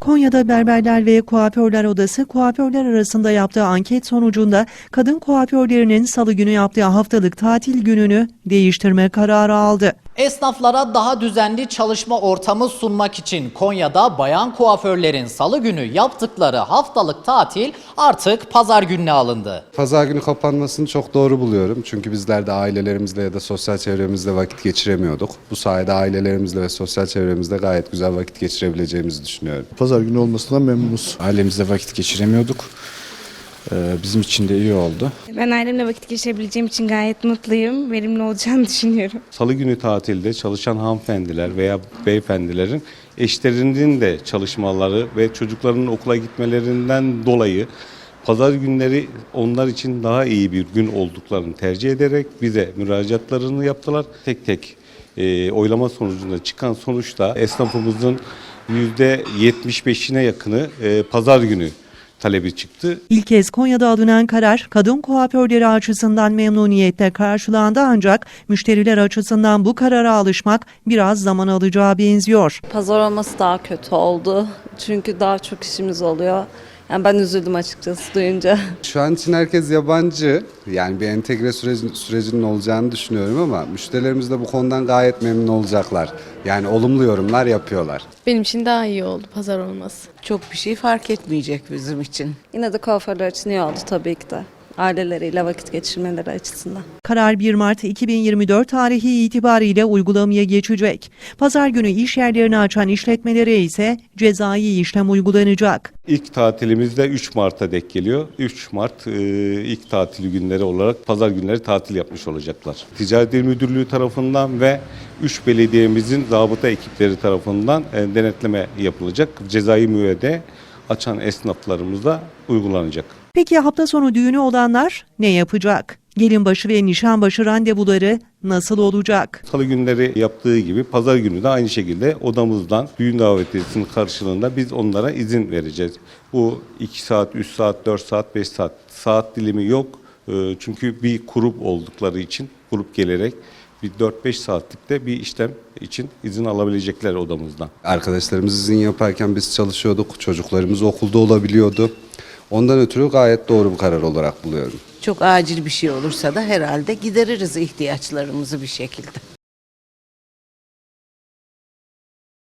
Konya'da Berberler ve Kuaförler Odası kuaförler arasında yaptığı anket sonucunda kadın kuaförlerinin salı günü yaptığı haftalık tatil gününü değiştirme kararı aldı. Esnaflara daha düzenli çalışma ortamı sunmak için Konya'da bayan kuaförlerin salı günü yaptıkları haftalık tatil artık pazar gününe alındı. Pazar günü kapanmasını çok doğru buluyorum. Çünkü bizler de ailelerimizle ya da sosyal çevremizle vakit geçiremiyorduk. Bu sayede ailelerimizle ve sosyal çevremizle gayet güzel vakit geçirebileceğimizi düşünüyorum. Pazar günü olmasından memnunuz. Ailemizle vakit geçiremiyorduk. Ee, Bizim için de iyi oldu. Ben ailemle vakit geçirebileceğim için gayet mutluyum. Verimli olacağını düşünüyorum. Salı günü tatilde çalışan hanımefendiler veya beyefendilerin eşlerinin de çalışmaları ve çocuklarının okula gitmelerinden dolayı pazar günleri onlar için daha iyi bir gün olduklarını tercih ederek bize müracaatlarını yaptılar. Tek tek e, oylama sonucunda çıkan sonuçta esnafımızın %75'ine yakını e, pazar günü talebi çıktı. İlk kez Konya'da alınan karar kadın kuaförleri açısından memnuniyetle karşılandı ancak müşteriler açısından bu karara alışmak biraz zaman alacağı benziyor. Pazar olması daha kötü oldu. Çünkü daha çok işimiz oluyor. Yani ben üzüldüm açıkçası duyunca. Şu an için herkes yabancı. Yani bir entegre süreci, sürecinin olacağını düşünüyorum ama müşterilerimiz de bu konudan gayet memnun olacaklar. Yani olumlu yorumlar yapıyorlar. Benim için daha iyi oldu pazar olması. Çok bir şey fark etmeyecek bizim için. Yine de kuaförler için iyi oldu tabii ki de. Aileleriyle vakit geçirmeleri açısından. Karar 1 Mart 2024 tarihi itibariyle uygulamaya geçecek. Pazar günü iş yerlerini açan işletmelere ise cezai işlem uygulanacak. İlk tatilimiz de 3 Mart'a dek geliyor. 3 Mart e, ilk tatil günleri olarak pazar günleri tatil yapmış olacaklar. Ticaret İl Müdürlüğü tarafından ve 3 belediyemizin zabıta ekipleri tarafından e, denetleme yapılacak. Cezai müeyyide açan esnaflarımıza uygulanacak. Peki hafta sonu düğünü olanlar ne yapacak? Gelinbaşı ve nişanbaşı randevuları nasıl olacak? Salı günleri yaptığı gibi pazar günü de aynı şekilde odamızdan düğün davetiyesinin karşılığında biz onlara izin vereceğiz. Bu 2 saat, 3 saat, 4 saat, 5 saat saat dilimi yok. Ee, Çünkü bir grup oldukları için grup gelerek bir 4-5 saatlikte bir işlem için izin alabilecekler odamızdan. Arkadaşlarımız izin yaparken biz çalışıyorduk. Çocuklarımız okulda olabiliyordu. Ondan ötürü gayet doğru bir karar olarak buluyorum. Çok acil bir şey olursa da herhalde gideririz ihtiyaçlarımızı bir şekilde.